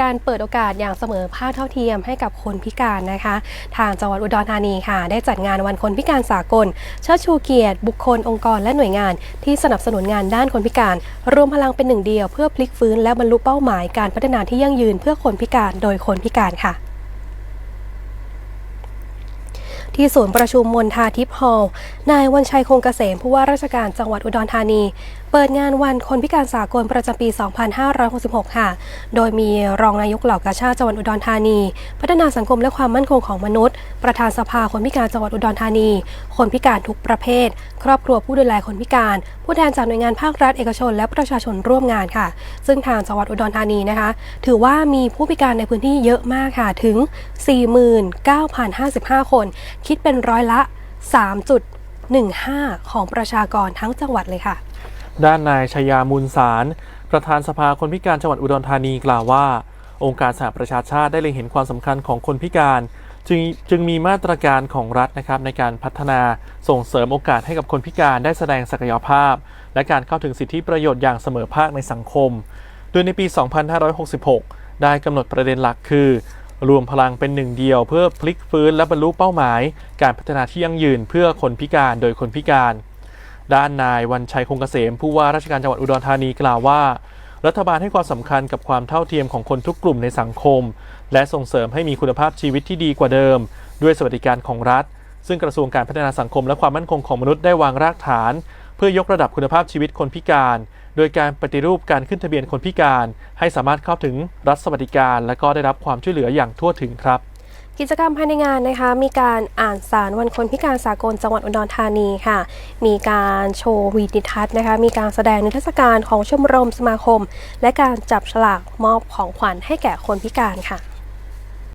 การเปิดโอกาสอย่างเสมอภาคเท่าเทียมให้กับคนพิการนะคะ ทางจังหวัดอุดรธานีค่ะ ได้จัดงานวันคนพิการสากลเชิดชูเกียรติ บุคคลองค์กรและหน่วยงาน ที่สนับสนุนงานด้านคนพิการ รวมพลังเป็นหนึ่งเดียวเพื่อพลิกฟื้นและบรรลุเป้าหมายการพัฒนาที่ยั่งยืนเพื่อคนพิการโดยคนพิการค่ะที่ศูนย์ประชุมมนทาทิพย์ฮอลล์ นายวันชัยคงเกษมผู้ว่าราชการจังหวัดอุดรธานี เปิดงานวันคนพิการสากลประจำปี 2566 ค่ะ โดยมีรองนายกเหล่ากาชาติจังหวัดอุดรธานี พัฒนาสังคมและความมั่นคงของมนุษย์ ประธานสภาคนพิการจังหวัดอุดรธานี คนพิการทุกประเภท ครอบครัวผู้ดูแลคนพิการ ผู้แทนจากหน่วยงานภาครัฐเอกชน และประชาชนร่วมงานค่ะ ซึ่งทางจังหวัดอุดรธานีนะคะ ถือว่ามีผู้พิการในพื้นที่เยอะมากค่ะถึง 49,055 คน คิดเป็นร้อยละ 3.15 ของประชากรทั้งจังหวัดเลยค่ะ ด้านนายชยามูลสาร ประธานสภาคนพิการจังหวัดอุดรธานีกล่าวว่า องค์การสหประชาชาติได้เล็งเห็นความสำคัญของคนพิการ จึงจึงมีมาตรการของรัฐนะครับในการพัฒนาส่งเสริมโอกาสให้กับคนพิการได้แสดงศักยภาพ และการเข้าถึงสิทธิประโยชน์อย่างเสมอภาคในสังคม โดยในปี 2566 ได้กำหนดประเด็นหลักคือ รวมพลังเป็นหนึ่งเดียวเพื่อพลิกฟื้นและบรรลุเป้าหมาย การพัฒนาที่ยั่งยืนเพื่อคนพิการโดยคนพิการ ด้านนายวันชัยคงเกษมผู้ว่าราชการจังหวัดอุดรธานีกล่าวว่า รัฐบาลให้ความสำคัญกับความเท่าเทียมของคนทุกกลุ่มในสังคม และส่งเสริมให้มีคุณภาพชีวิตที่ดีกว่าเดิม ด้วยสวัสดิการของรัฐ ซึ่งกระทรวงการพัฒนาสังคมและความมั่นคงของมนุษย์ได้วางรากฐาน เพื่อยกระดับคุณภาพชีวิตคนพิการ โดยการปฏิรูปการขึ้นทะเบียนคนพิการ ให้สามารถเข้าถึงรัฐสวัสดิการ และก็ได้รับความช่วยเหลืออย่างทั่วถึงครับ กิจกรรมภายในงานนะคะมีการอ่านสารวันคนพิการสากลจังหวัดอุดรธานีค่ะ มีการโชว์วีดิทัศน์นะคะ มีการแสดงนิทรรศการของชมรมสมาคม และการจับฉลากมอบของขวัญให้แก่คนพิการค่ะ